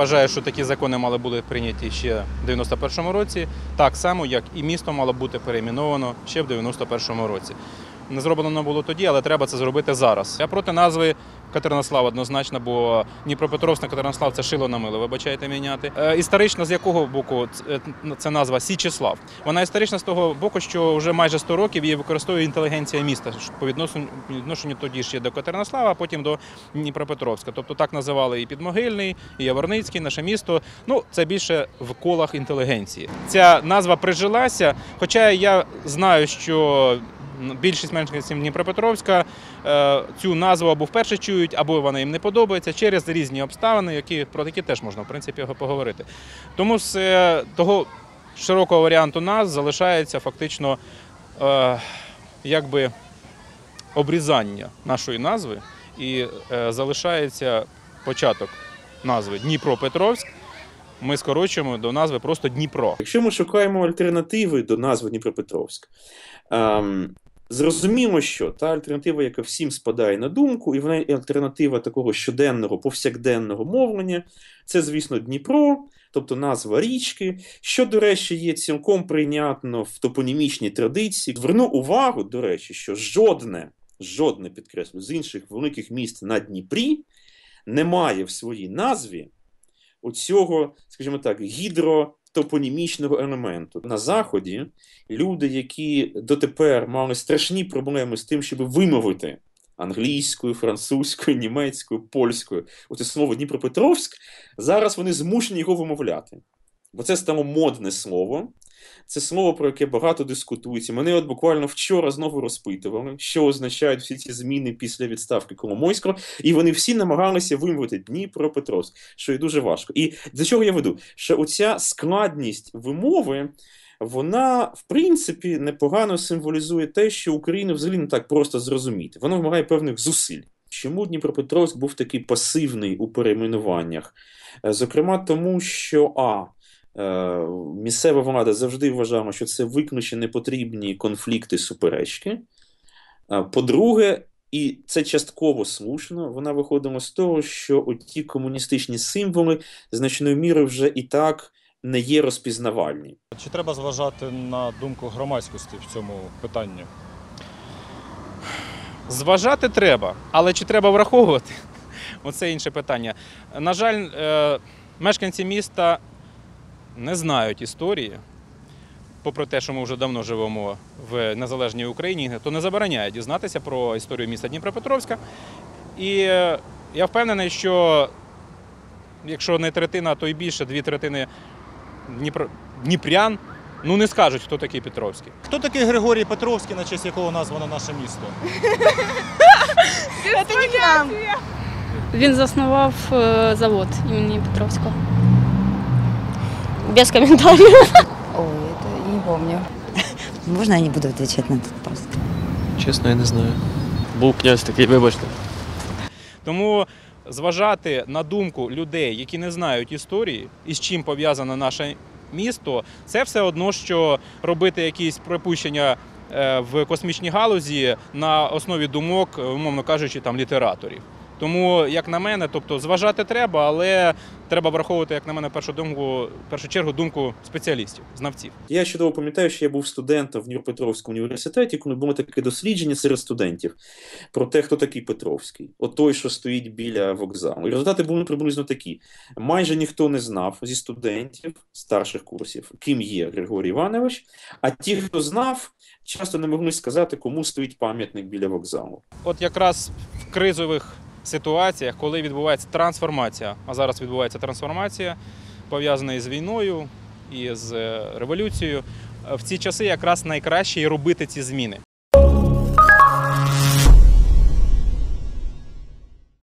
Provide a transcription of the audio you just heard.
вважаю, що такі закони мали бути прийняті ще в 91-му році, так само, як і місто мало бути перейменовано ще в 91-му році. Не зроблено було тоді, але треба це зробити зараз. Я проти назви Катеринослав однозначно, бо Дніпропетровськ на Катеринослав це шило на мило, вибачайте міняти. Е, історично з якого боку е, це назва Січеслав? Вона історична з того боку, що вже майже 100 років її використовує інтелігенція міста по відношенню, відношенню тоді ще до Катеринослава, а потім до Дніпропетровська. Тобто так називали і Підмогильний, і Яворницький, наше місто. Ну це більше в колах інтелігенції. Ця назва прижилася, хоча я знаю, що більшість мешканців Дніпропетровська е, цю назву або вперше чують, або вона їм не подобається через різні обставини, які про які теж можна в принципі поговорити. Тому з е, того широкого варіанту назв залишається фактично е, якби обрізання нашої назви, і залишається початок назви Дніпропетровськ. Ми скорочуємо до назви просто Дніпро. Якщо ми шукаємо альтернативи до назви Дніпропетровськ, ем, зрозуміло, що та альтернатива, яка всім спадає на думку, і вона альтернатива такого щоденного, повсякденного мовлення, це, звісно, Дніпро, тобто назва річки, що, до речі, є цілком прийнятно в топонімічній традиції. Зверну увагу, до речі, що жодне, жодне підкреслю, з інших великих міст на Дніпрі не має в своїй назві оцього, скажімо так, гідротопонімічного елементу. На Заході люди, які дотепер мали страшні проблеми з тим, щоб вимовити англійською, французькою, німецькою, польською, оце слово Дніпропетровськ, зараз вони змушені його вимовляти. Бо це стало модне слово. Це слово, про яке багато дискутується. Мене от буквально вчора знову розпитували, що означають всі ці зміни після відставки Коломойського, і вони всі намагалися вимовити Дніпропетровськ, що є дуже важко. І до чого я веду? Що оця складність вимови, вона, в принципі, непогано символізує те, що Україну взагалі не так просто зрозуміти. Вона вимагає певних зусиль. Чому Дніпропетровськ був такий пасивний у перейменуваннях? Е, Зокрема, тому що А. е, Місцева влада завжди вважала, що це виключно непотрібні конфлікти, суперечки. Е, По-друге, і це частково слушно, вона виходила з того, що ті комуністичні символи значною мірою вже і так не є розпізнавальні. Чи треба зважати на думку громадськості в цьому питанні? Зважати треба, але чи треба враховувати? Оце інше питання. На жаль, е, мешканці міста не знають історії, попри те, що ми вже давно живемо в незалежній Україні, то не забороняє дізнатися про історію міста Дніпропетровська. І е, я впевнений, що якщо не третина, то й більше, дві третини Дніпро... дніпрян ну не скажуть, хто такий Петровський. Хто такий Григорій Петровський, на честь якого названо наше місто? Не. Він заснував е, завод імені Петровського. Без коментарів. Ой, это не помню. Можно я не буду отвечать на этот вопрос? Чесно, я не знаю. Був князь такий, вибачте. Тому зважати на думку людей, які не знають історії і з чим пов'язане наше місто, це все одно, що робити якісь припущення е, в космічній галузі на основі думок, умовно кажучи, там літераторів. Тому, як на мене, тобто зважати треба, але треба враховувати, як на мене, першу думку, першу чергу думку спеціалістів, знавців. Я чудово пам'ятаю, що я був студентом в Дніпропетровському університеті, коли було таке дослідження серед студентів про те, хто такий Петровський, от той, що стоїть біля вокзалу. І результати були приблизно такі: майже ніхто не знав зі студентів старших курсів, ким є Григорій Іванович. А ті, хто знав, часто не могли сказати, кому стоїть пам'ятник біля вокзалу. От якраз в кризових ситуаціях, коли відбувається трансформація, а зараз відбувається трансформація, пов'язана із війною і з е, революцією, е, в ці часи якраз найкраще і робити ці зміни.